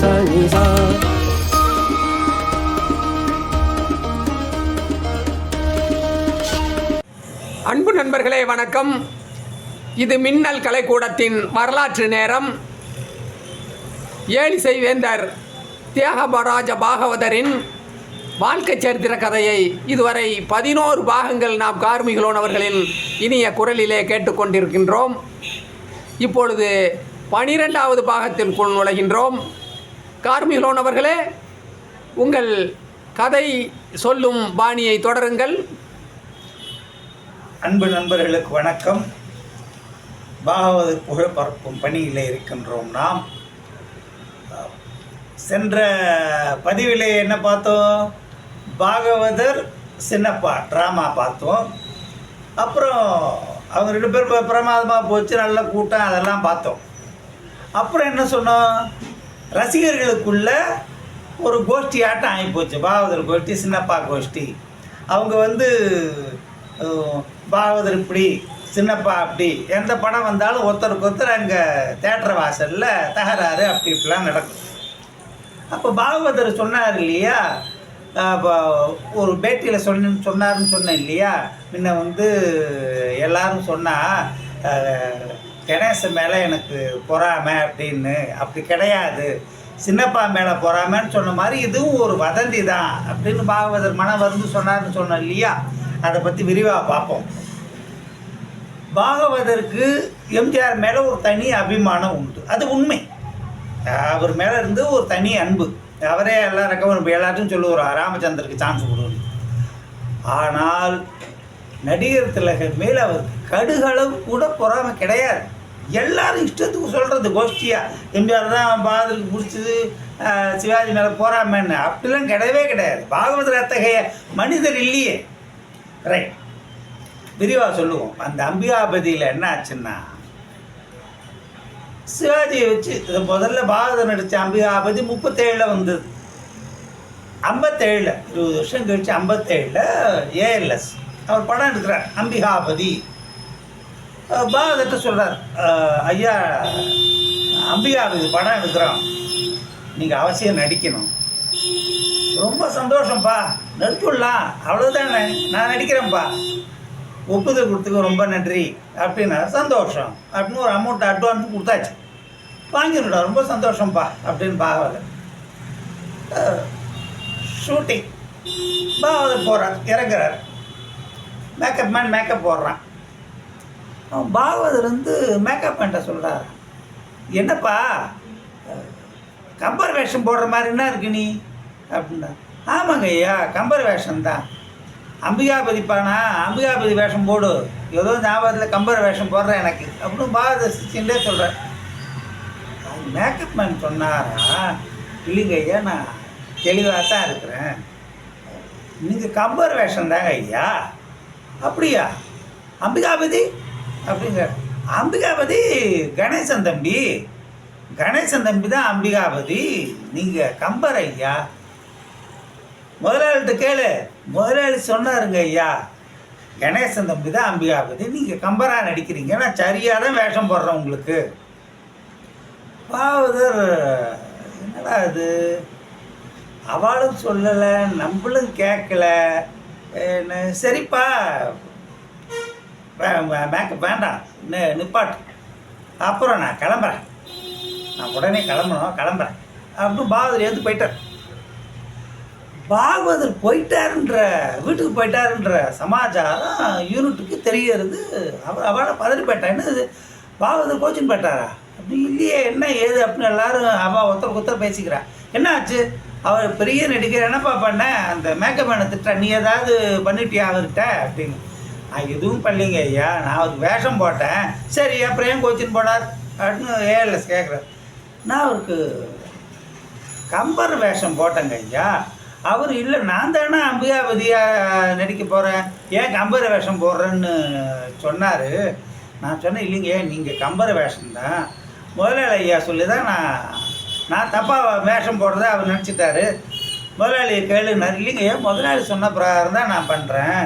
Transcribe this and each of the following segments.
sa ni sa அன்பு நண்பர்களே வணக்கம். இது மின்னல் கலைக்கூடத்தின் வரலாற்று நேரம். ஏழிசை வேந்தர் தியாகபராஜ பாகவதரின் வாழ்க்கை சரித்திர கதையை இதுவரை பதினோரு பாகங்கள் நாம் கார்மிகளோன் அவர்களின் இனிய குரலிலே கேட்டுக்கொண்டிருக்கின்றோம் இப்பொழுது பனிரெண்டாவது பாகத்திற்குள் நுழைகின்றோம். கார்மிகளோனவர்களே உங்கள் கதை சொல்லும் பாணியை தொடருங்கள். அன்பு நண்பர்களுக்கு வணக்கம். பாகவத புகழ் பரப்பும் பணியில் இருக்கின்றோம் நாம். சென்ற பதிவிலே என்ன பார்த்தோம்? பாகவதர் சின்னப்பா ட்ராமா பார்த்தோம். அப்புறம் அவங்க ரெண்டு பேரும் பிரமாதமாக போச்சு நல்ல கூட்டம் அதெல்லாம் பார்த்தோம். அப்புறம் என்ன சொன்னோம்? ரசிகர்களுக்குள்ள ஒரு கோஷ்டி ஆட்டம் ஆகி போச்சு. பாகவதர் கோஷ்டி சின்னப்பா கோஷ்டி. அவங்க வந்து பாகவதர் இப்படி சின்னப்பா அப்படி எந்த படம் வந்தாலும் ஒருத்தருக்கு ஒருத்தர் அங்கே தேட்டர் வாசலில் தகராறு அப்படி இப்படிலாம் நடக்கும். அப்போ பாகவதர் சொன்னார் இல்லையா? அப்போ ஒரு பேட்டியில் சொன்ன சொன்னார்னு சொன்னேன் இல்லையா? முன்ன வந்து எல்லாரும் சொன்னால் கணேசன் மேலே எனக்கு பொறாமை அப்படின்னு. அப்படி கிடையாது. சின்னப்பா மேலே பொறாமைன்னு சொன்ன மாதிரி இதுவும் ஒரு வதந்தி தான் அப்படின்னு பாகவதர் மனம் வந்து சொன்னார்னு சொன்னோம் இல்லையா? அதை பற்றி விரிவாக பார்ப்போம். பாகவதற்கு எம்ஜிஆர் மேலே ஒரு தனி அபிமானம் உண்டு. அது உண்மை. அவர் மேலே இருந்து ஒரு தனி அன்பு. அவரே எல்லா ரெக்கமெண்ட் எல்லாத்தையும் சொல்லுவார் ராமச்சந்தருக்கு சான்ஸ் கொடுன்னு. ஆனால் நடிகர் திலகர் மேலே அவர் கடுகளவு கூட பொறாமை கிடையாது. எல்லாரும் இஷ்டத்துக்கு சொல்கிறது கோஷ்டியாக எம்ஜிஆர் தான் பாதலுக்கு பிடிச்சது சிவாஜி மேலே போறாமன்னு. அப்படிலாம் கிடையவே கிடையாது. பாகவதர் அத்தகைய மனிதர் இல்லையே. ரைட் விரிவாக சொல்லுவோம். அந்த அம்பிகாபதியில் என்ன ஆச்சுன்னா சிவாஜியை வச்சு முதல்ல பாரதம் நடித்த அம்பிகாபதி முப்பத்தேழில் வந்தது. ஐம்பத்தேழில் இருபது வருஷம் கழிச்சு ஐம்பத்தேழில் ஏஎல்எஸ் அவர் படம் எடுக்கிறார் அம்பிகாபதி. அஹ் சொல்கிறார் ஐயா அம்பிகாபதி படம் எடுக்கிறோம் நீங்கள் அவசியம் நடிக்கணும். ரொம்ப சந்தோஷம்ப்பா நடிச்சுடலாம் அவ்வளோதானே நான் நடிக்கிறேன்ப்பா ஒப்புதல் கொடுத்துக்க ரொம்ப நன்றி அப்படின்னா சந்தோஷம் அப்படின்னு ஒரு அமௌண்ட் அட்வான்ஸ் கொடுத்தாச்சு. வாங்கிடுடா ரொம்ப சந்தோஷம்ப்பா அப்படின்னு பாகவதர். ஷூட்டிங் பாகவதர் போகிறார் இறங்குறார். மேக்கப் மேன் மேக்கப் போடுறான். அவன் பாகவதர் வந்து மேக்கப் மேன்ட்ட சொல்கிறார் என்னப்பா? கம்பர் வேஷம் போடுற மாதிரி என்ன இருக்கு நீ? அப்படின்னா ஆமாங்க ஐயா கம்பர் வேஷம் தான். அம்பிகாபதி பானா அம்பிகாபதி வேஷம் போடு. ஏதோ ஞாபகத்தில் கம்பர் வேஷம் போடுறேன் எனக்கு. அப்படின்னு பாகவதர் சிச்சின்லே சொல்கிறேன் மேக்கப் மேன் சொன்னாரா? இல்லைங்க ஐயா நான் தெளிவாக தான் இருக்கிறேன். நீங்கள் கம்பர் வேஷம் தாங்க ஐயா. அப்படியா? அம்பிகாபதி? அப்படிங்க அம்பிகாபதி கணேசன் தம்பி. கணேசன் தம்பி தான் அம்பிகாபதி. நீங்கள் கம்பர் ஐயா முதலாளிகிட்ட கேளு. முதலாளி சொன்னாருங்க ஐயா. கணேசன் தம்பி தான் அம்பிகாபதி. நீங்கள் கம்பராக நடிக்கிறீங்க. நான் சரியாக தான் வேஷம் போடுறேன் உங்களுக்கு. பாவதர் என்னடா அது அவளும் சொல்லலை நம்மளும் கேட்கல சரிப்பா. மேக்கப் வேண்டாம். நி நிப்பாட்டு. அப்புறம் நான் கிளம்புறேன். நான் உடனே கிளம்பணும் கிளம்புறேன். அப்படின்னு பாகவதர் எழுந்து போயிட்டார். பாகவதர் போயிட்டாருன்ற வீட்டுக்கு போயிட்டாருன்ற சமாச்சாரம் யூனிட்டுக்கு தெரியறது அவர் அவளை பதறி போயிட்டா என்னது பாகவதர் கோச்சிங் போயிட்டாரா? அப்படி இல்லையே என்ன ஏது? அப்படின்னு எல்லாரும் அவள் ஒருத்தர் ஒருத்தர் பேசிக்கிறா என்ன ஆச்சு? அவர் பெரிய நடிகர் என்னப்பா பண்ண? அந்த மேக்கப் மேனை திட்ட நீ ஏதாவது பண்ணிட்டியா அவர்கிட்ட? அப்படின்னு. நான் எதுவும் பண்ணலைங்க ஐயா. நான் அவருக்கு வேஷம் போட்டேன். சரி அப்புறம் ஏன் கோச்சின் போனார்? அப்படின்னு ஏஎல்எஸ் கேட்குறாரு நான் அவருக்கு கம்பர் வேஷம் போட்டேங்க ஐயா. அவர் இல்லை நான் தானே அம்பிகாபதியாக நடிக்க போகிறேன் ஏன் கம்பர் வேஷம் போடுறேன்னு சொன்னார். நான் சொன்னேன் இல்லைங்க நீங்கள் கம்பர் வேஷம்தான். முதலாளி ஐயா சொல்லி தான் நான் நான் தப்பாக வேஷம் போடுறத அவர் நினச்சிட்டாரு. முதலாளியை கேளுனார் இல்லைங்க ஏன் முதலாளி சொன்ன பிரகாரம் தான் நான் பண்ணுறேன்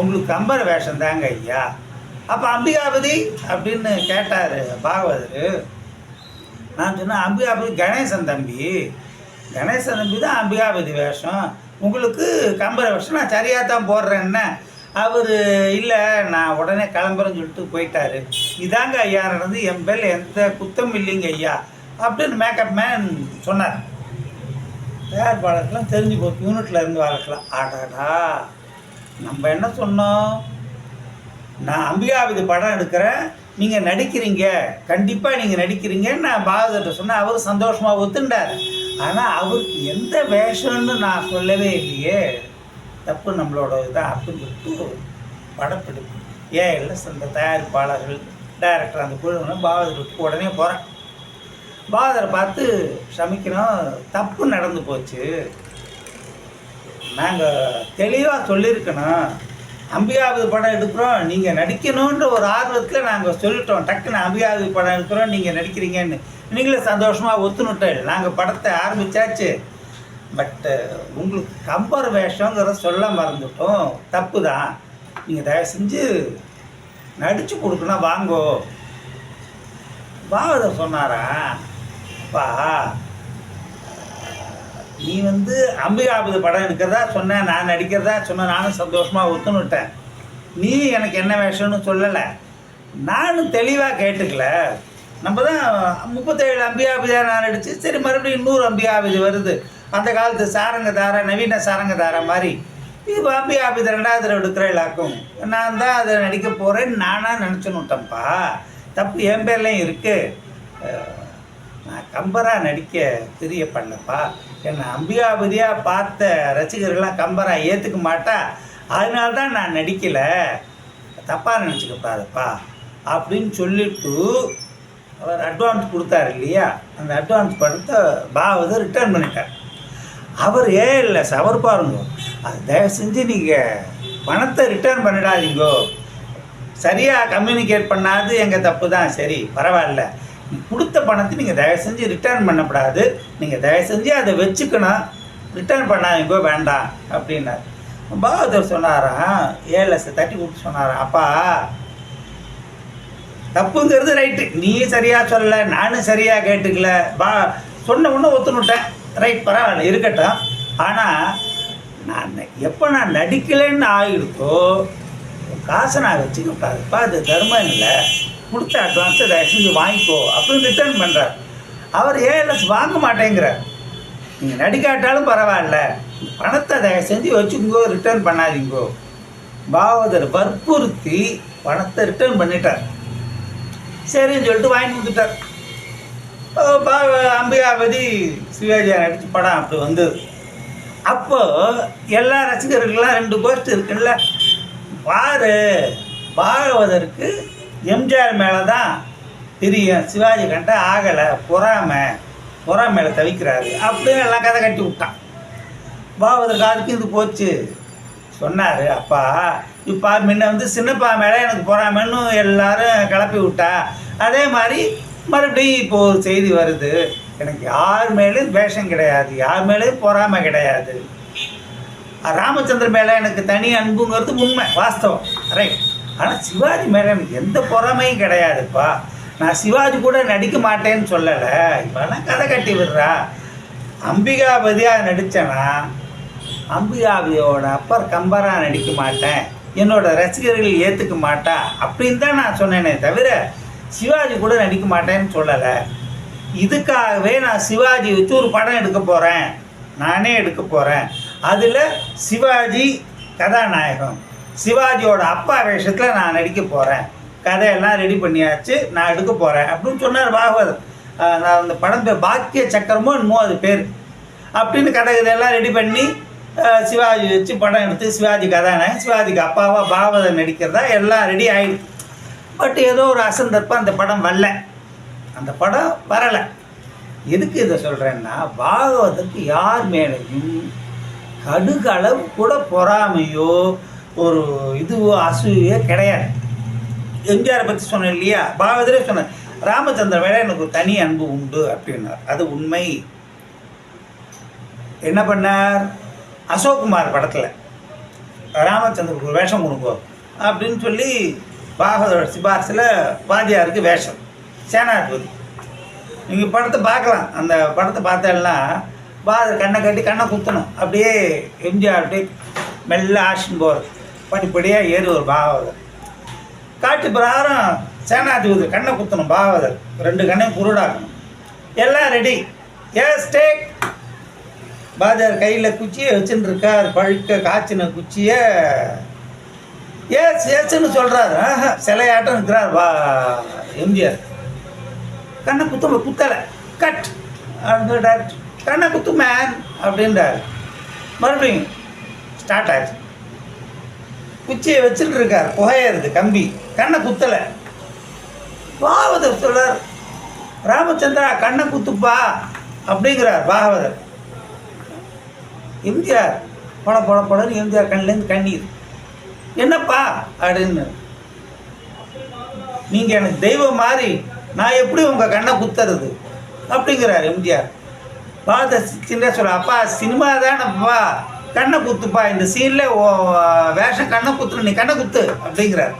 உங்களுக்கு கம்பர் வேஷம் தாங்க ஐயா. அப்போ அம்பிகாபதி அப்படின்னு கேட்டார் பாகவதர். நான் சொன்னேன் அம்பிகாபதி கணேசன் தம்பி. கணேசன் தம்பி தான் அம்பிகாபதி வேஷம். உங்களுக்கு கம்பர வேஷம் நான் சரியாக தான் போடுறேன்னு. அவர் இல்லை நான் உடனே கிளம்புறேன்னு சொல்லிட்டு போயிட்டாரு. இதாங்க ஐயா நடந்து என் பேரில் எந்த குத்தம் இல்லைங்க ஐயா. அப்படின்னு மேக்கப் மேன் சொன்னார். தயாரிப்பாளருக்கெல்லாம் தெரிஞ்சு போச்சு யூனிட்டில் இருந்து வாழ்க்கலாம் ஆடாடா நம்ம என்ன சொன்னோம்? நான் அம்பிகாபதி படம் எடுக்கிறேன் நீங்கள் நடிக்கிறீங்க கண்டிப்பாக நீங்கள் நடிக்கிறீங்கன்னு நான் பாகவதர்கிட்ட சொன்னேன். அவர் சந்தோஷமாக ஒத்துண்டார். ஆனால் அவருக்கு எந்த வேஷம்னு நான் சொல்லவே இல்லையே. தப்பு நம்மளோட இதான் அப்படின்னு சொல்லிட்டு படப்பிடிப்பு. ஏன் இல்லை அந்த தயாரிப்பாளர்கள் டைரக்டர் அந்த குழுவினர் பாகவதர் உடனே போகிறேன் பாதரை பார்த்து சமைக்கிறோம் தப்பு நடந்து போச்சு. நாங்கள் தெளிவாக சொல்லியிருக்கணும் அம்பிகாவது படம் எடுக்கிறோம் நீங்கள் நடிக்கணுன்ற ஒரு ஆர்வத்தில் நாங்கள் சொல்லிட்டோம். டக்குன்னு அம்பிகாவது படம் எடுக்கிறோம் நீங்கள் நடிக்கிறீங்கன்னு. நீங்களே சந்தோஷமாக ஒத்துணுட்டேன் நாங்கள் படத்தை ஆரம்பித்தாச்சு பட்டு உங்களுக்கு கம்பர் வேஷங்கிறத சொல்ல மறந்துட்டோம். தப்பு தான் நீங்கள் தயவு செஞ்சு நடித்து கொடுக்கணும் வாங்கோ. பாவதர் சொன்னாரா? அப்பா. நீ வந்து அம்பிகாபதி படம் எடுக்கிறதா சொன்ன நான் நடிக்கிறதா சொன்ன நானும் சந்தோஷமாக ஒத்துணுட்டேன். நீ எனக்கு என்ன வேஷம்னு சொல்லலை. நானும் தெளிவாக கேட்டுக்கல. நம்ம தான் முப்பத்தேழு அம்பிகாபதியாக நான் நடிச்சு சரி மறுபடியும் இன்னொரு அம்பிகாபதி வருது. அந்த காலத்து சாரங்க தாரா நவீன சாரங்க தாரா மாதிரி. இப்போ அம்பிகாபதி ரெண்டாவது தடவை எடுக்கிற எல்லாக்கும் நான் தான் அதை நடிக்க போகிறேன்னு நானாக நினச்சுன்னுட்டேன்ப்பா தப்பு என் பேர்லேயும் இருக்குது நான் கம்பராக நடிக்க தெரிய பண்ணப்பா. என்னை அம்பிகாபதியாக பார்த்த ரசிகர்கள்லாம் கம்பராக ஏற்றுக்க மாட்டா. அதனால தான் நான் நடிக்கலை. தப்பாக நினச்சிக்கப்படாதப்பா அப்படின்னு சொல்லிட்டு அவர் அட்வான்ஸ் கொடுத்தாரு இல்லையா? அந்த அட்வான்ஸ் பணத்தை பாவதை ரிட்டர்ன் பண்ணிட்டார். அவர் ஏ இல்லை? சவர் பாருங்க. அது தயவு செஞ்சு நீங்கள் பணத்தை ரிட்டர்ன் பண்ணிடாதீங்கோ. சரியாக கம்யூனிகேட் பண்ணாது எங்கள் தப்பு தான். சரி பரவாயில்ல. கொடுத்த பணத்தை நீங்கள் தயவு செஞ்சு ரிட்டர்ன் பண்ணக்கூடாது நீங்கள் தயவு செஞ்சு அதை வச்சுக்கணும். ரிட்டர்ன் பண்ணாதீங்கோ வேண்டாம் அப்படின்னார். பாகவதர் சொன்னாரா ஏழு லட்சம் தட்டி கொடுத்து சொன்னாரா அப்பா தப்புங்கிறது ரைட்டு நீ சரியாக சொல்லலை நானும் சரியாக கேட்டுக்கல. பா சொன்ன உடனே ஒத்துனுட்டேன் ரைட் பரவாயில்ல இருக்கட்டும். ஆனால் நான் எப்போ நான் நடிக்கலைன்னு ஆகிடுதோ காசை நான் வச்சுக்க கூடாதுப்பா அது தர்மம் இல்லை. கொடுத்த அட்வான்ஸை தயவு செஞ்சு வாங்கிக்கோ அப்படின்னு ரிட்டர்ன் பண்ணுறார் அவர் ஏஎல்எஸ் வாங்க மாட்டேங்கிறார். நீங்கள் நடிக்காட்டாலும் பரவாயில்ல. பணத்தை தயவு செஞ்சு வச்சுக்கோ ரிட்டர்ன் பண்ணாதீங்கோ. பாவதர் வற்புறுத்தி பணத்தை ரிட்டர்ன் பண்ணிட்டார். சரின்னு சொல்லிட்டு வாங்கி கொடுத்துட்டார். பா- அம்பிகாபதி சிவாஜியா நடிச்ச படம் அப்படி வந்தது. அப்போது எல்லா ரசிகர்களுக்கெல்லாம் ரெண்டு கோஷ்டி இருக்குல்ல. பாரு பாகவதற்கு எம்ஜிஆர் மேலே தான் பிரியம் சிவாஜி கண்ட ஆகலை பொறாமை பொறாமையில தவிக்கிறாரு. அப்படின்னு எல்லாம் கதை கட்டி விட்டான். பாகவதர் காதுக்கு இது போச்சு. சொன்னார் அப்பா இப்போ முன்ன வந்து சின்னப்பா மேலே எனக்கு பொறாமைன்னு எல்லாரும் கிளப்பி விட்டா. அதே மாதிரி மறுபடியும் இப்போ ஒரு செய்தி வருது. எனக்கு யார் மேலேயும் வேஷம் கிடையாது யார் மேலேயும் பொறாமை கிடையாது. ராமச்சந்திரன் மேலே எனக்கு தனி அன்புங்கிறது உண்மை வாஸ்தவம். ரைட் ஆனால் சிவாஜி மேலே எனக்கு எந்த பொறாமையும் கிடையாதுப்பா. நான் சிவாஜி கூட நடிக்க மாட்டேன்னு சொல்லலை. இப்போலாம் கதை கட்டி விடுறா. அம்பிகாபதியாக நடித்தேன்னா அம்பிகாபதியோட அப்பர் கம்பராக நடிக்க மாட்டேன். என்னோட ரசிகர்கள் ஏற்றுக்க மாட்டா. அப்படின்னு தான் நான் சொன்னேனே தவிர சிவாஜி கூட நடிக்க மாட்டேன்னு சொல்லலை. இதுக்காகவே நான் சிவாஜி வச்சு ஒரு படம் எடுக்க போகிறேன் நானே எடுக்க போகிறேன் அதில் சிவாஜி கதாநாயகம் சிவாஜியோட அப்பா வேஷத்தில் நான் நடிக்க போகிறேன் கதையெல்லாம் ரெடி பண்ணியாச்சு நான் எடுக்க போகிறேன் அப்படின்னு சொன்னார் பாகவதர். நான் அந்த படம் பேர் பாக்கிய சக்கரமோ என்னமோ அது பேர். அப்படின்னு கதை இதெல்லாம் ரெடி பண்ணி சிவாஜி வச்சு படம் எடுத்து சிவாஜி கதாநாயகன் சிவாஜிக்கு அப்பாவாக பாகவதர் நடிக்கிறதா எல்லாம் ரெடி ஆகிடுது பட் ஏதோ ஒரு அசந்தப்ப அந்த படம் வரல. அந்த படம் வரலை. எதுக்கு இதை சொல்கிறேன்னா பாகவதற்கு யார் மேலேயும் கடுகளவு கூட பொறாமையோ ஒரு இதுவோ அசூயோ கிடையாது. எம்ஜிஆரை பற்றி சொன்னேன் இல்லையா? பாவதிலே சொன்னேன் ராமச்சந்திரன் மேலே எனக்கு ஒரு தனி அன்பு உண்டு அப்படின்னார். அது உண்மை. என்ன பண்ணார்? அசோக்குமார் படத்தில் ராமச்சந்திரனுக்கு ஒரு வேஷம் கொடுப்போம் அப்படின்னு சொல்லி பாகவதோட சிபாரிசில் வாதியாருக்கு வேஷம். சேனாதிபதி. நீங்கள் படத்தை பார்க்கலாம். அந்த படத்தை பார்த்தேன்னா பாத கண்ணை கட்டி கண்ணை குத்தணும். அப்படியே எம்ஜிஆர் அப்படியே மெல்ல ஆஷன் போகிறது படிப்படியாக ஏறி ஒரு பாகவதர் காட்டு பிரகாரம் சேனாதிபதி கண்ணை குத்தணும் பாகவதர் ரெண்டு கண்ணையும் குருடாக்கணும். எல்லாம் ரெடி எஸ் டேக் பாஜர் கையில் குச்சியை வச்சுன்னு இருக்கார் பழுக்க காய்ச்சின குச்சியை. ஏஸ் ஏசுன்னு சொல்கிறாரு ஆஹா சிலையாட்டம் இருக்கிறார். வா எம்ஜிஆர். கண்ணை குத்த குத்தலை. கட் அப்படின்றார் கண்ணை குத்து மேன் அப்படின்றார். மறுபடியும் ஸ்டார்ட் ஆயிடுச்சு. குச்சியை வச்சுட்டு இருக்கார் புகையறது கம்பி. கண்ணை குத்தலை. பாகவதர் சொல்கிறார் ராமச்சந்திரா கண்ணை குத்துப்பா அப்படிங்கிறார் பாகவதர். எம்ஜிஆர் பட பட படன்னு எம்ஜிஆர் கண்ணிலேருந்து கண்ணீர். என்னப்பா? அப்படின்னு. நீங்கள் எனக்கு தெய்வம் மாதிரி நான் எப்படி உங்கள் கண்ணை குத்துறது? அப்படிங்கிறார் எம்ஜிஆர். பாத சின்ன சொல்ல அப்பா சினிமா தானப்பா கண்ணை குத்துப்பா இந்த சீனில் வேஷம் கண்ணை குத்துற நீ கண்ணை குத்து அப்படிங்கிறார்.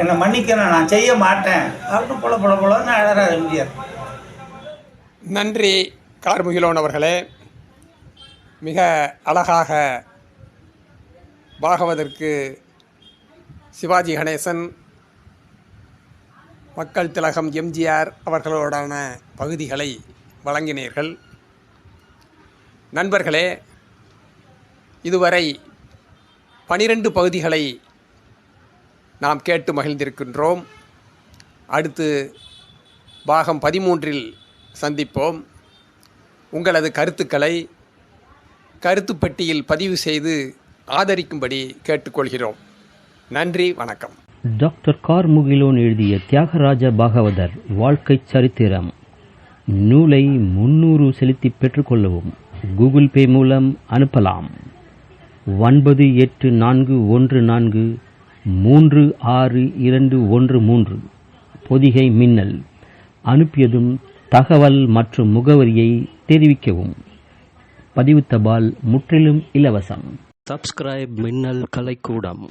என்னை மன்னிக்கணும் நான் செய்ய மாட்டேன். அப்படின்னு புல புல புலன்னு அழறார் எம்ஜிஆர். நன்றி கார்முகிலோன் அவர்களே. மிக அழகாக பாகவதற்கு சிவாஜி கணேசன் மக்கள் திலகம் எம்ஜிஆர் அவர்களோடான பகுதிகளை வழங்கினீர்கள். நண்பர்களே இதுவரை பனிரெண்டு பகுதிகளை நாம் கேட்டு மகிழ்ந்திருக்கின்றோம். அடுத்து பாகம் பதிமூன்றில் சந்திப்போம். உங்களது கருத்துக்களை கருத்துப்பட்டியில் பதிவு செய்து ஆதரிக்கும்படி கேட்டுக்கொள்கிறோம். நன்றி வணக்கம். டாக்டர் கார்முகிலோன் எழுதிய தியாகராஜ பாகவதர் வாழ்க்கைச் சரித்திரம். நூலை முன்னூறு செலுத்தி பெற்றுக்கொள்ளவும் கூகுள் பே மூலம் அனுப்பலாம். ஒன்பது எட்டு நான்கு ஒன்று நான்கு மூன்று ஆறு இரண்டு ஒன்று மூன்று. பொதிகை மின்னல். அனுப்பியதும் தகவல் மற்றும் முகவரியை தெரிவிக்கவும். பதிவு தபால் முற்றிலும் இலவசம். சப்ஸ்கிரைப் மின்னல் கலைக்கூடம்.